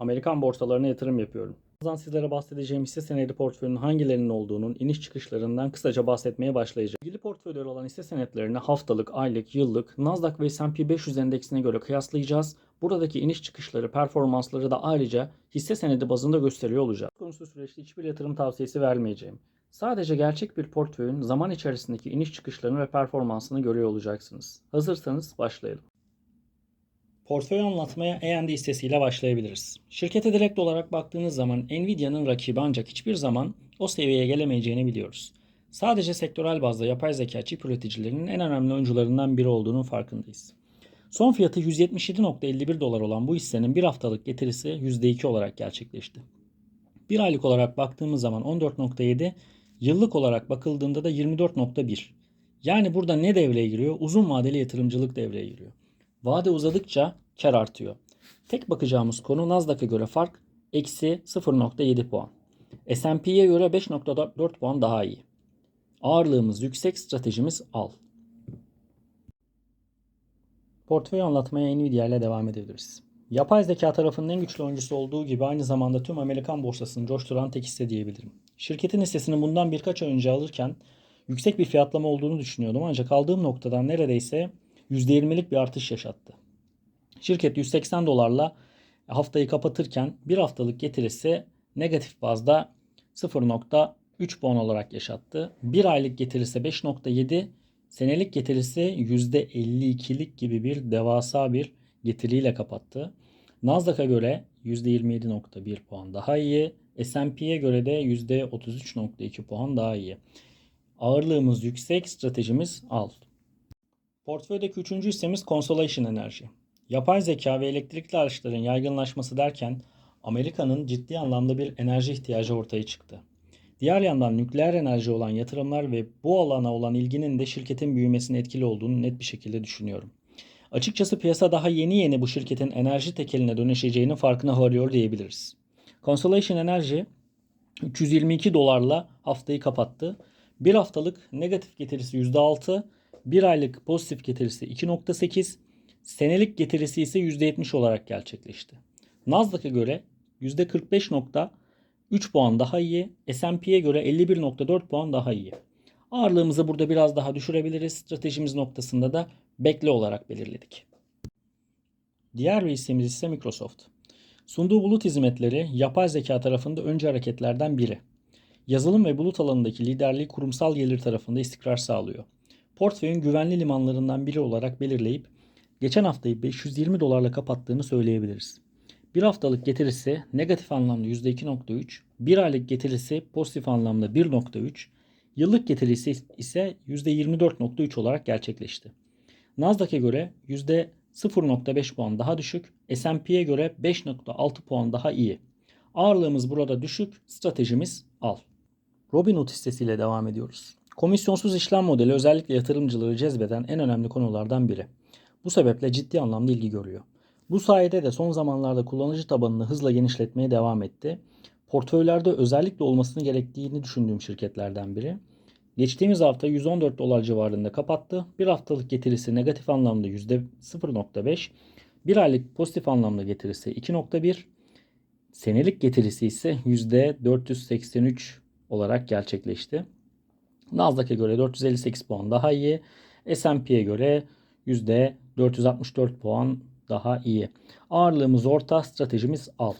Amerikan borsalarına yatırım yapıyorum. Birazdan sizlere bahsedeceğim hisse senedi portföyünün hangilerinin olduğunun iniş çıkışlarından kısaca bahsetmeye başlayacağım. İlgili portföyleri olan hisse senetlerini haftalık, aylık, yıllık, Nasdaq ve S&P 500 endeksine göre kıyaslayacağız. Buradaki iniş çıkışları, performansları da ayrıca hisse senedi bazında gösteriyor olacağım. Konusu süreçte hiçbir yatırım tavsiyesi vermeyeceğim. Sadece gerçek bir portföyün zaman içerisindeki iniş çıkışlarını ve performansını görüyor olacaksınız. Hazırsanız başlayalım. Portföy anlatmaya AMD hissesiyle başlayabiliriz. Şirkete direkt olarak baktığınız zaman Nvidia'nın rakibi ancak hiçbir zaman o seviyeye gelemeyeceğini biliyoruz. Sadece sektörel bazda yapay zeka çip üreticilerinin en önemli oyuncularından biri olduğunun farkındayız. Son fiyatı 177.51 dolar olan bu hissenin bir haftalık getirisi %2 olarak gerçekleşti. Bir aylık olarak baktığımız zaman 14.7, yıllık olarak bakıldığında da 24.1. Yani burada ne devreye giriyor? Uzun vadeli yatırımcılık devreye giriyor. Vade uzadıkça kar artıyor. Tek bakacağımız konu Nasdaq'a göre fark eksi 0.7 puan. S&P'ye göre 5.4 puan daha iyi. Ağırlığımız yüksek, stratejimiz al. Portföy anlatmaya Nvidia ile devam edebiliriz. Yapay zeka tarafının en güçlü oyuncusu olduğu gibi aynı zamanda tüm Amerikan borsasını coşturan tek hisse diyebilirim. Şirketin hissesini bundan birkaç ay önce alırken yüksek bir fiyatlama olduğunu düşünüyordum ancak aldığım noktadan neredeyse %20'lik bir artış yaşattı. Şirket 180 dolarla haftayı kapatırken bir haftalık getirisi negatif bazda 0.3 puan olarak yaşattı. Bir aylık getirisi 5.7, senelik getirisi %52'lik gibi bir devasa bir getiriyle kapattı. Nasdaq'a göre %27.1 puan daha iyi. S&P'ye göre de %33.2 puan daha iyi. Ağırlığımız yüksek, stratejimiz al. Portföydeki üçüncü hissemiz Constellation Enerji. Yapay zeka ve elektrikli araçların yaygınlaşması derken Amerika'nın ciddi anlamda bir enerji ihtiyacı ortaya çıktı. Diğer yandan nükleer enerji olan yatırımlar ve bu alana olan ilginin de şirketin büyümesine etkili olduğunu net bir şekilde düşünüyorum. Açıkçası piyasa daha yeni yeni bu şirketin enerji tekeline dönüşeceğinin farkına varıyor diyebiliriz. Constellation Enerji 322 dolarla haftayı kapattı. Bir haftalık negatif getirisi %6, bir aylık pozitif getirisi 2.8, senelik getirisi ise %70 olarak gerçekleşti. Nasdaq'a göre %45.3 puan daha iyi, S&P'ye göre 51.4 puan daha iyi. Ağırlığımızı burada biraz daha düşürebiliriz. Stratejimiz noktasında da bekle olarak belirledik. Diğer bir ise Microsoft. Sunduğu bulut hizmetleri yapay zeka tarafında önce hareketlerden biri. Yazılım ve bulut alanındaki liderliği kurumsal gelir tarafında istikrar sağlıyor. Portföyün güvenli limanlarından biri olarak belirleyip geçen haftayı 520 dolarla kapattığını söyleyebiliriz. Bir haftalık getirisi negatif anlamda %2.3, bir aylık getirisi pozitif anlamda 1.3, yıllık getirisi ise %24.3 olarak gerçekleşti. Nasdaq'a göre %0.5 puan daha düşük, S&P'ye göre 5.6 puan daha iyi. Ağırlığımız burada düşük, stratejimiz al. Robinhood hissesiyle devam ediyoruz. Komisyonsuz işlem modeli özellikle yatırımcıları cezbeden en önemli konulardan biri. Bu sebeple ciddi anlamda ilgi görüyor. Bu sayede de son zamanlarda kullanıcı tabanını hızla genişletmeye devam etti. Portföylerde özellikle olmasını gerektiğini düşündüğüm şirketlerden biri. Geçtiğimiz hafta 114 dolar civarında kapattı. Bir haftalık getirisi negatif anlamda %0.5, bir aylık pozitif anlamda getirisi 2.1, senelik getirisi ise %483 olarak gerçekleşti. Nasdaq'a göre 458 puan daha iyi. S&P'ye göre %464 puan daha iyi. Ağırlığımız orta, stratejimiz al.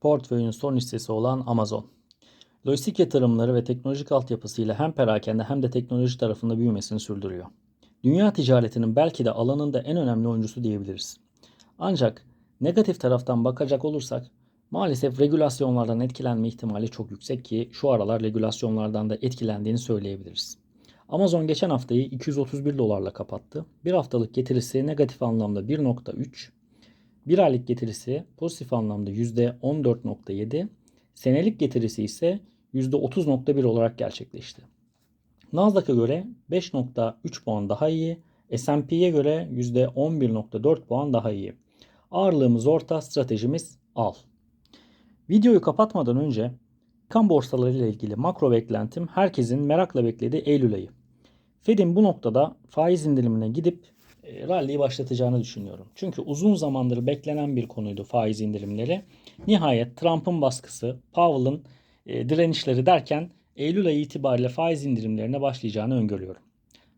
Portföyün son hissesi olan Amazon. Lojistik yatırımları ve teknolojik altyapısıyla hem perakende hem de teknoloji tarafında büyümesini sürdürüyor. Dünya ticaretinin belki de alanında en önemli oyuncusu diyebiliriz. Ancak negatif taraftan bakacak olursak maalesef regülasyonlardan etkilenme ihtimali çok yüksek ki şu aralar regülasyonlardan da etkilendiğini söyleyebiliriz. Amazon geçen haftayı 231 dolarla kapattı. Bir haftalık getirisi negatif anlamda 1.3, bir aylık getirisi pozitif anlamda %14.7, senelik getirisi ise %30.1 olarak gerçekleşti. Nasdaq'a göre 5.3 puan daha iyi, S&P'ye göre %11.4 puan daha iyi. Ağırlığımız orta, stratejimiz al. Videoyu kapatmadan önce kan borsaları ile ilgili makro beklentim herkesin merakla beklediği Eylül ayı. Fed'in bu noktada faiz indirimine gidip e, rally'yi başlatacağını düşünüyorum. Çünkü uzun zamandır beklenen bir konuydu faiz indirimleri. Nihayet Trump'ın baskısı, Powell'ın e, direnişleri derken Eylül ayı itibariyle faiz indirimlerine başlayacağını öngörüyorum.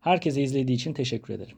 Herkese izlediği için teşekkür ederim.